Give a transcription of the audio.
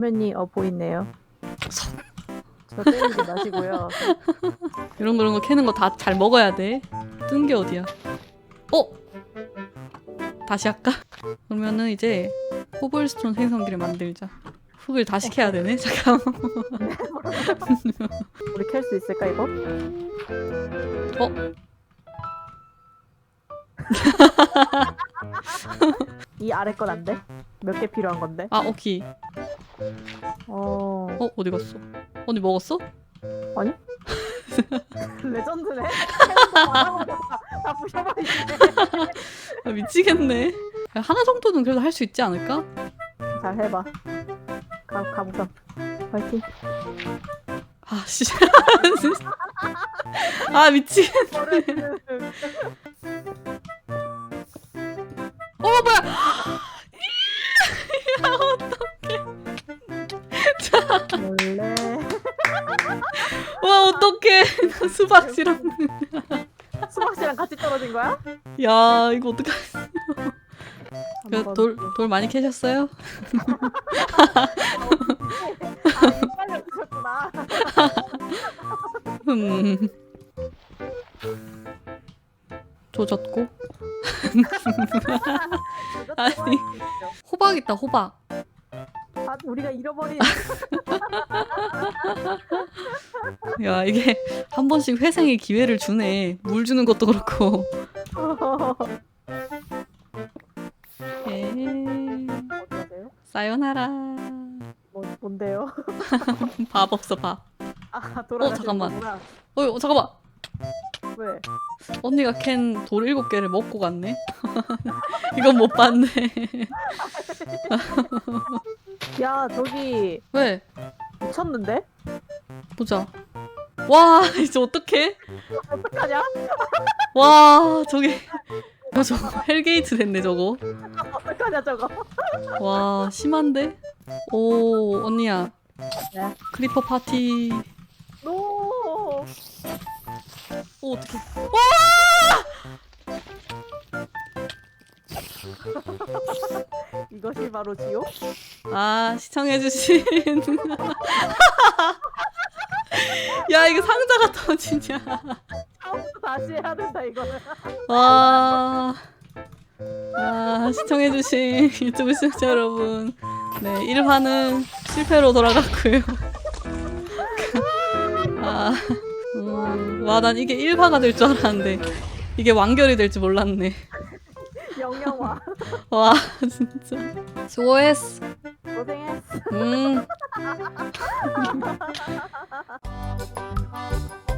화면이 어 보이네요. 저 때리지 마시고요. 이런 거 이런 거 캐는 거 다 잘 먹어야 돼. 뜬 게 어디야? 어? 다시 할까? 그러면은 이제 코블스톤 생성기를 만들자. 흙을 다시 캐야 되네. 잠깐만. 우리 캘 수 있을까 이거? 어? 이 아래 건 안 돼? 몇 개 필요한 건데? 아 오케이. 어 어 어디 갔어? 언니 먹었어? 레전드네. 다 부셔버리네. 아, 미치겠네. 하나 정도는 그래도 할 수 있지 않을까? 잘 해봐. 가 가보자. 파이팅. 아 씨. 아 미치겠네. 어 원래 와 어떡해. 수박 싫었네. 수박 씨랑 같이 떨어진 거야? 야 이거 어떡하지? 한번 돌, 돌 많이 캐셨어요? 아, 빨리 드셨구나. 음. 조졌고 아니. 호박 있다 호박 아, 우리가 잃어버린 야 이게 한 번씩 회생의 기회를 주네. 물 주는 것도 그렇고. 에 어떠세요? 사요나라. 뭐 뭔데요? 밥 없어 밥. 아 돌아가시는 잠깐만. 어 잠깐만 왜? 언니가 캔 돌 일곱 개를 먹고 갔네 이건 못 봤네 야 저기 왜 미쳤는데? 보자 와 이제 어떡해 어떡하냐? 와 저게 야, 저거 헬게이트 됐네 저거 어떡하냐 저거? 와 심한데 오 언니야 네. 크리퍼 파티 노. 오 어떡해. 이것이 바로 지옥? 아 시청해주신. 야 이거 상자가 터지냐 처음부터 다시 해야 된다 이거는. 와. 아, 시청해주신 유튜브 시청자 여러분. 네 1화는 실패로 돌아갔고요. 아, 음, 와 난 이게 1화가 될 줄 알았는데 이게 완결이 될줄 몰랐네 영영화. 와 진짜 수고했어 고생했어. 음